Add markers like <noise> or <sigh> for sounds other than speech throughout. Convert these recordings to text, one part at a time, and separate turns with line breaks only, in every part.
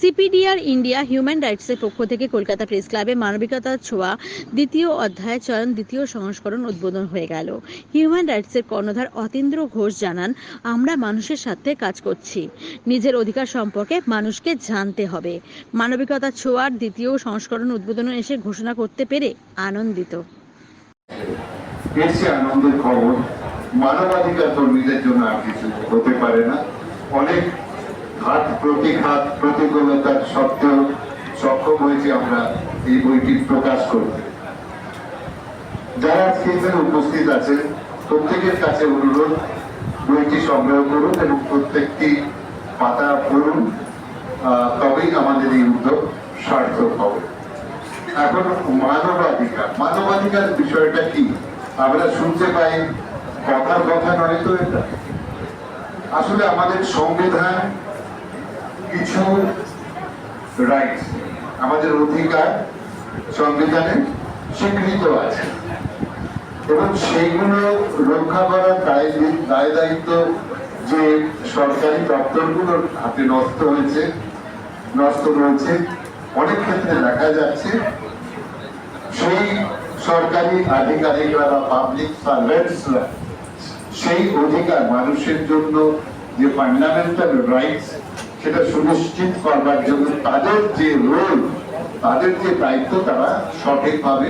CPDR India human রাইটসের পক্ষ থেকে Kolkata press ক্লাবে মানবিকতার ছোঁয়া দ্বিতীয় অধ্যায় চয়ন দ্বিতীয় সংস্করণ উদ্বোধন হয়ে গেল। হিউম্যান রাইটসের কর্ণধার অতীন্দ্র ঘোষ জানান, আমরা মানুষের সাথে কাজ করছি। নিজের অধিকার সম্পর্কে মানুষকে জানতে হবে। মানবিকতার ছোঁয়ার দ্বিতীয় সংস্করণ উদ্বোধনে এসে ঘোষণা করতে পেরে আনন্দিত।
আনন্দের খবর, মানবাধিকার কর্মীদের জন্য আর কিছু হতে পারে না। অনেক ঘাত প্রতিঘাত প্রতিকূলতার সত্ত্বেও সক্ষম হয়েছে আমরা এই বইটি প্রকাশ করতে। যারা আজকে উপস্থিত আছেন প্রত্যেকের কাছে অনুরোধ, বইটি সংগ্রহ করুন এবং প্রত্যেকটি পাতা পড়ুন তবেই আমাদের এই উদ্যোগ সার্থক হবে। এখন মানবাধিকার। মানবাধিকার বিষয়টা কি? আমরা শুনতে পাই, কথার কথা নয় তো এটা। আসলে আমাদের সংবিধান কিছু রাইটস আমাদের অধিকার সংবিধানে স্বীকৃত আছে। এবং সেইগুলো রক্ষা করার দায় দায় দায়িত্ব যে সরকারি দপ্তরগুলোর হাতে নষ্ট হয়েছে নষ্ট রয়েছে, অনেক ক্ষেত্রে দেখা যাচ্ছে, সেই সরকারি আধিকারিকরা বা পাবলিক সার্ভেন্টসরা সেই অধিকার মানুষের জন্য যে ফান্ডামেন্টাল রাইটস সেটা সুনিশ্চিত করবার জন্য তাদের যে রোল, তাদের যে দায়িত্ব তারা সঠিকভাবে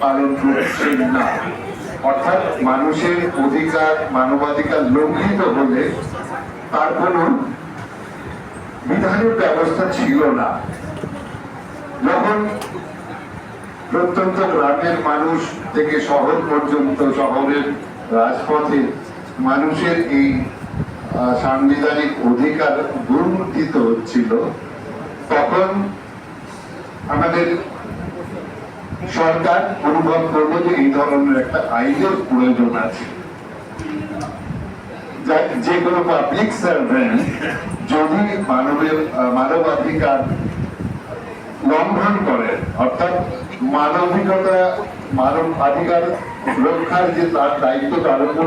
পালন করছেন না। অর্থাৎ মানুষের অধিকার, মানবাধিকার লঙ্ঘিত হলে তার কোনো বিধানের ব্যবস্থা ছিল না। যখন প্রত্যন্ত গ্রামের মানুষ থেকে শহর পর্যন্ত, শহরের রাজপথে মানুষের এই সাংবিধানিক অধিকার দুর্নীতিত হচ্ছিল তখন আমাদের সরকার অনুভব করল যে এই ধরনের একটা আইনের প্রয়োজন আছে। যে কোনো পাবলিক সার্ভেন্ট যদি মানবের মানবাধিকার লঙ্ঘন করে, অর্থাৎ মানবিকতা, মানব অধিকার রক্ষার যে তার দায়িত্ব তার উপর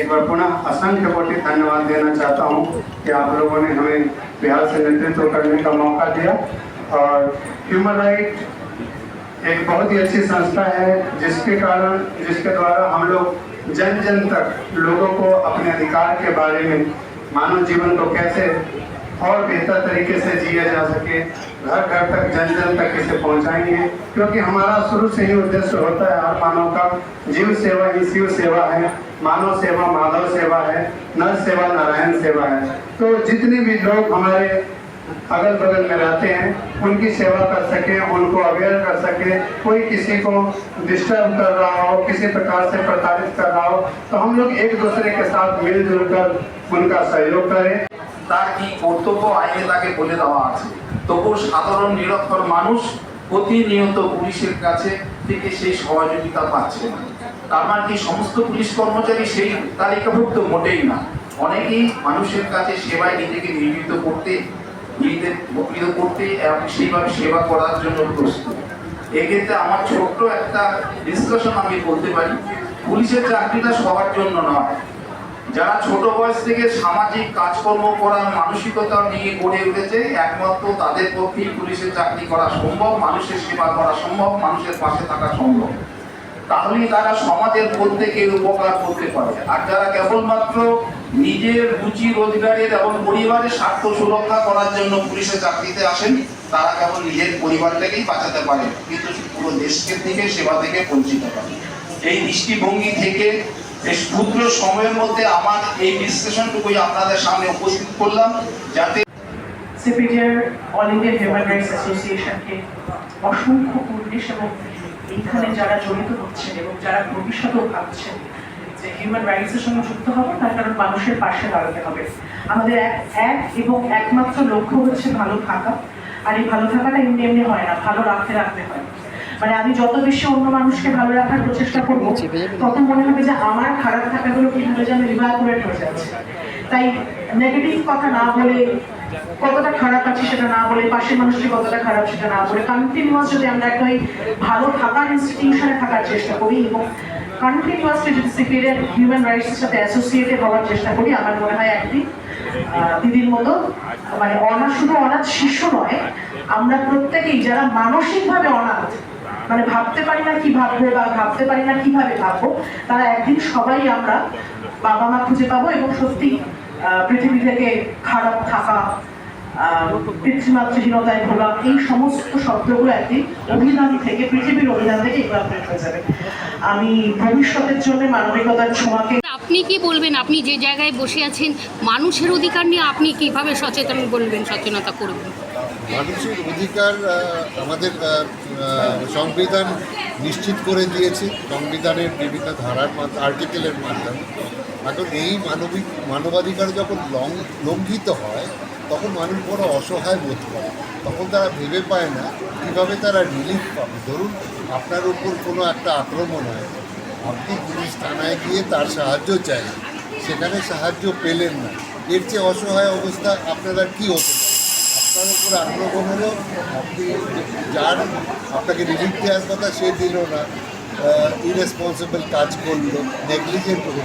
एक बार पुनः असंख्य कोटि धन्यवाद देना चाहता हूँ कि आप लोगों ने हमें बिहार से नेतृत्व करने का मौका दिया। और ह्यूमन राइट एक बहुत ही अच्छी संस्था है, जिसके कारण, जिसके द्वारा हम लोग जन जन तक लोगों को अपने अधिकार के बारे में, मानव जीवन को कैसे और बेहतर तरीके से जिया जा सके, घर घर तक, जन जन तक इसे पहुंचाएँगे। क्योंकि हमारा शुरू से ही उद्देश्य होता है हर मानव का जीव सेवा ही शिव सेवा है। मानव सेवा माधव सेवा है नर सेवा नारायण सेवा है तो जितने भी लोग हमारे अगल बगल में रहते हैं उनकी सेवा कर सके उनको अवेयर कर सके कोई किसी को डिस्टर्ब कर रहा हो किसी प्रकार से प्रताड़ित कर रहा हो तो हम लोग एक दूसरे के साथ मिलजुल कर उनका सहयोग करें
তার কি কর্তব্য আইনে তাকে বলে দেওয়া আছে তবু সাধারণ নিরক্ষর মানুষ প্রতিনিয়ত পুলিশের কাছে থেকে সেই সহযোগিতা পাচ্ছে না তার কি সমস্ত পুলিশ কর্মচারী সেই তালিকাভুক্ত মোটেই না। অনেকেই মানুষের কাছে সেবায় নিজেকে নিয়োজিত করতে, নিজেদের উপকৃত করতে এবং সেইভাবে সেবা করার জন্য প্রস্তুত। এক্ষেত্রে আমার ছোট্ট একটা ডিসকাশন আমি বলতে পারি। পুলিশের চাকরিটা সবার জন্য নয়। যারা ছোট বয়স থেকে সামাজিক কাজকর্ম করার মানসিকতা নিয়ে গড়ে উঠেছে, একমাত্র তাদের পক্ষেই পুলিশের চাকরি করা সম্ভব, মানুষের সেবা করা সম্ভব, মানুষের পাশে থাকা সম্ভব। তাহলেই তারা সমাজের প্রত্যেকের উপকার করতে পারে আর যারা কেবলমাত্র নিজের রুচি রোজগারের এবং পরিবারের স্বার্থ সুরক্ষা করার জন্য পুলিশের চাকরিতে আসেন, তারা কেবল নিজের পরিবারটাকেই বাঁচাতে পারে, কিন্তু পুরো দেশকে থেকে, সেবা থেকে বঞ্চিত পারে এই দৃষ্টিভঙ্গি থেকে এই ক্ষুদ্র সময়ের মধ্যে আমার এই বিশ্লেষণটুকুই আপনাদের সামনে উপস্থিত করলাম, যাতে
CPDR all India human rights অ্যাসোসিয়েশনকে অসংখ্য পুলিশ এবং এইখানে যারা জড়িত হচ্ছেন এবং যারা ভবিষ্যতেও ভাবছেন যে হিউম্যান রাইটসের সঙ্গে যুক্ত হবে, তার কারণ মানুষের পাশে দাঁড়াতে হবে। আমাদের এক এক এবং একমাত্র লক্ষ্য হচ্ছে ভালো থাকা। আর এই ভালো থাকাটা এমনি এমনি হয় না, ভালো রাখতে রাখতে হয়। মানে আমি যত বেশি অন্য মানুষকে ভালো রাখার প্রচেষ্টা করব, তত মনে হবে যে আমার খারাপ থাকাগুলো কীভাবে যেন রিভাকুরেট হয়ে যাচ্ছে। তাই নেগেটিভ কথা না বলে কতটা খারাপ আছে সেটা না বলে, পাশের মানুষটি কতটা খারাপ সেটা না বলে কন্টিনিউয়াস যদি আমরা একটা ভালো থাকার ইনস্টিটিউশনে থাকার চেষ্টা করি এবং কন্টিনিউয়াসলি যদি সিপিএর হিউম্যান রাইটসের সাথে অ্যাসোসিয়েটেড হওয়ার চেষ্টা করি, আমার মনে হয় একদিন দিদির মতো মানে অনাথ শুধু অনাথ শিশু নয়, আমরা প্রত্যেকেই যারা মানসিকভাবে অনাথ মানে ভাবতে পারি না কি ভাববো বা ভাবতে পারি না কীভাবে ভাববো, তারা একদিন সবাই আমরা বাবা মা খুঁজে পাবো এবং সত্যি পৃথিবী থেকে খারাপ থাকা পিতৃমাতৃহীনতায় ভোলা এই সমস্ত শব্দগুলো একদিন অভিধান থেকে পৃথিবীর অভিধান থেকে ইভাপোরেট হয়ে যাবে। আমি ভবিষ্যতের জন্য মানবিকতার ছোঁয়াকে
আপনি কি বলবেন? আপনি যে জায়গায় বসে আছেন মানুষের অধিকার নিয়ে আপনি কীভাবে সচেতন বলবেন সচেতনতা করবেন?
মানুষের অধিকার আমাদের সংবিধান নিশ্চিত করে দিয়েছে। সংবিধানের বিভিন্ন ধারার মাধ্যমে আর্টিকেলের মাধ্যমে। এখন এই মানবিক মানবাধিকার যখন লং, লঙ্ঘিত হয়, তখন মানুষ বড় অসহায় বোধ করে। তখন তারা ভেবে পায় না কীভাবে তারা রিলিফ পাবে। ধরুন, আপনার উপর কোনো একটা আক্রমণ হয়, আপনি পুলিশ থানায় গিয়ে তার সাহায্য চাই সেখানে সাহায্য পেলেন না। এর চেয়ে অসহায় অবস্থা আপনারা কি হতে আপনার উপর আক্রমণ হলো আপনি যার আপনাকে রিলিফ দেওয়ার কথা সে দিল না। ইরেসপন্সিবল কাজ করল নেগলিজেন্ট হলো।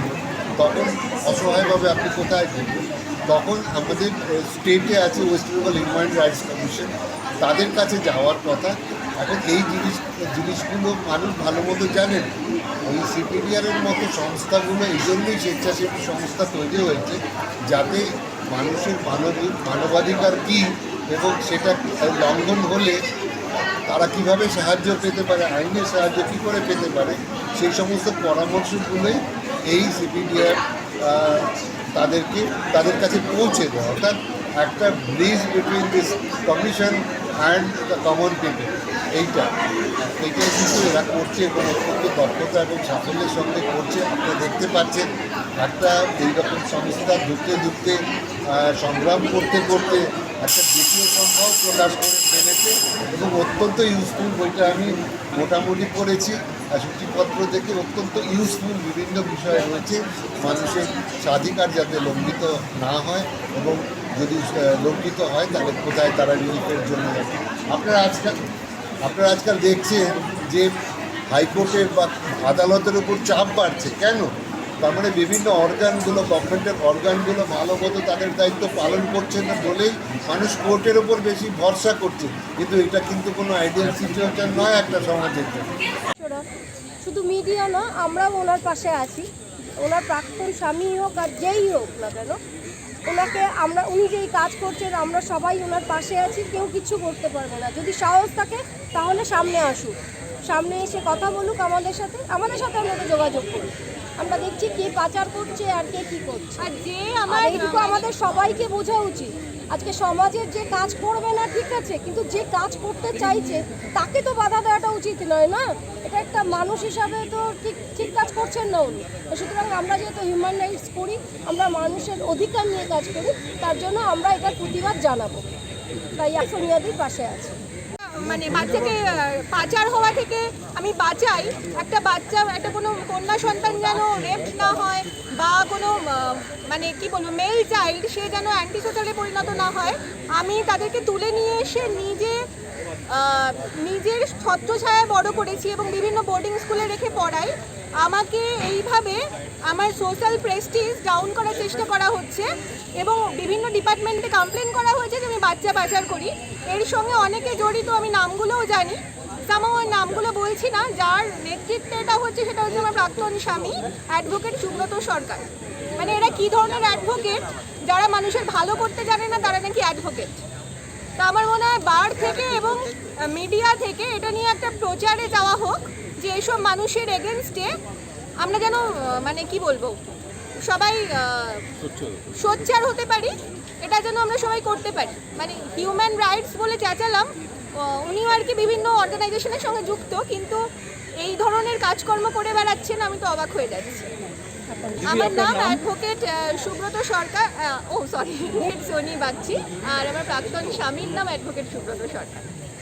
তখন অসহায়ভাবে আপনি কোথায় যাবেন তখন আমাদের স্টেটে আছে West Bengal human rights commission তাদের কাছে যাওয়ার কথা। এখন এই জিনিস, জিনিসগুলো মানুষ ভালো মতো জানেন। ওই সিপিডিআরের মতো সংস্থাগুলো এই জন্যই স্বেচ্ছাসেবী সংস্থা তৈরি হয়েছে, যাতে মানুষের মানবিক মানবাধিকার কী এবং সেটা লঙ্ঘন হলে তারা কীভাবে সাহায্য পেতে পারে, আইনের সাহায্য কী করে পেতে পারে, সেই সমস্ত পরামর্শগুলোই এই সিপিডিআর তাদেরকে, তাদের কাছে পৌঁছে দেয়। অর্থাৎ একটা bridge between this commission and the common people এইটা। এইটা কিন্তু এরা করছে এবং অত্যন্ত দক্ষতা এবং সাফল্যের সঙ্গে করছে। আপনারা দেখতে পাচ্ছেন, একটা এইরকম সংস্থা ঢুকতে ঢুকতে সংগ্রাম করতে করতে একটা দ্বিতীয় সংখ্যাও প্রকাশ করে ফেলেছে। এবং অত্যন্ত ইউজফুল বইটা আমি মোটামুটি পড়েছি। আর সূচিপত্র দেখে অত্যন্ত ইউজফুল বিভিন্ন বিষয় রয়েছে। মানুষের স্বাধিকার যাতে লঙ্ঘিত না হয় এবং যদি লঙ্ঘিত হয়, তাহলে কোথায় তারা রিলিফের জন্য আপনারা আজকাল আপনারা আজকাল দেখছেন যে হাইকোর্টের বা আদালতের উপর চাপ বাড়ছে। কেন? তার মানে বিভিন্ন অর্গানগুলো গভর্নমেন্টের অর্গানগুলো ভালো মতো তাদের দায়িত্ব পালন করছে না বলেই মানুষ কোর্টের ওপর বেশি ভরসা করছে। কিন্তু এটা কিন্তু কোনো আইডিয়াল সিচুয়েশন নয় একটা সমাজের জন্য।
শুধু মিডিয়া না, আমরাও ওনার পাশে আছি। ওনার প্রাক্তন স্বামী হোক আর যেই হোক না কেন, ওনাকে আমরা, উনি যেই কাজ করছেন, আমরা সবাই ওনার পাশে আছি, কেউ কিছু করতে পারবে না। যদি সাহস থাকে, তাহলে সামনে আসুক। সামনে এসে কথা বলুক আমাদের সাথে আমাদের সাথে আমাদের যোগাযোগ করুক। আমরা দেখছি কে পাচার করছে আর কে কি করছে।
আর যে আমার
এইটুকু আমাদের সবাইকে বোঝা উচিত। আজকে সমাজের যে কাজ করবে না ঠিক আছে কিন্তু যে কাজ করতে চাইছে তাকে তো বাধা দেওয়াটা উচিত নয় না? এটা একটা মানুষ হিসাবে তো ঠিক ঠিক কাজ করছেন না উনি। সুতরাং আমরা যেহেতু হিউম্যান রাইটস করি আমরা মানুষের অধিকার নিয়ে কাজ করি তার জন্য আমরা এটার প্রতিবাদ জানাব। তাই সোনিয়াদির পাশে আছে।
মানে বাচ্চাকে পাচার হওয়া থেকে আমি বাঁচাই। একটা বাচ্চা, একটা কোনো কন্যা সন্তান যেন রেপ না হয় বা কোনো মানে কি বলব মেল চাইল্ড সে যেন অ্যান্টিসোশালে পরিণত না হয়, আমি তাদেরকে তুলে নিয়ে এসে নিজে নিজের ছত্রছায়ায় বড় করেছি এবং বিভিন্ন বোর্ডিং স্কুলে রেখে পড়াই। আমাকে এইভাবে আমার সোশ্যাল প্রেস্টিজ ডাউন করার চেষ্টা করা হচ্ছে এবং বিভিন্ন ডিপার্টমেন্টে কমপ্লেন করা হয়েছে যে আমি বাচ্চা পাচার করি। এর সঙ্গে অনেকে জড়িত, আমি নামগুলোও জানি। সামাও ওই নামগুলো বলছি না, যার নেতৃত্বে এটা হচ্ছে সেটা হচ্ছে আমার প্রাক্তন স্বামী অ্যাডভোকেট সুব্রত সরকার। মানে এরা কি ধরনের অ্যাডভোকেট যারা মানুষের ভালো করতে জানে না, তারা নাকি অ্যাডভোকেট তা আমার মনে হয় বার থেকে এবং মিডিয়া থেকে এটা নিয়ে একটা প্রচারে যাওয়া হোক, যে এসব মানুষের এগেনস্টে আমরা যেন মানে কি বলব, সবাই সোচ্চার হতে পারি, এটা যেন আমরা সবাই করতে পারি। মানে হিউম্যান রাইটস বলে চেঁচালাম উনিও আর কি বিভিন্ন অর্গানাইজেশনের সঙ্গে যুক্ত, কিন্তু এই ধরনের কাজকর্ম করে বেড়াচ্ছেন, আমি তো অবাক হয়ে যাচ্ছি। আমার নাম অ্যাডভোকেট সুব্রত সরকার ও সরি <laughs> সোনি বাগচি আর আমার প্রাক্তন স্বামীর নাম অ্যাডভোকেট সুব্রত সরকার।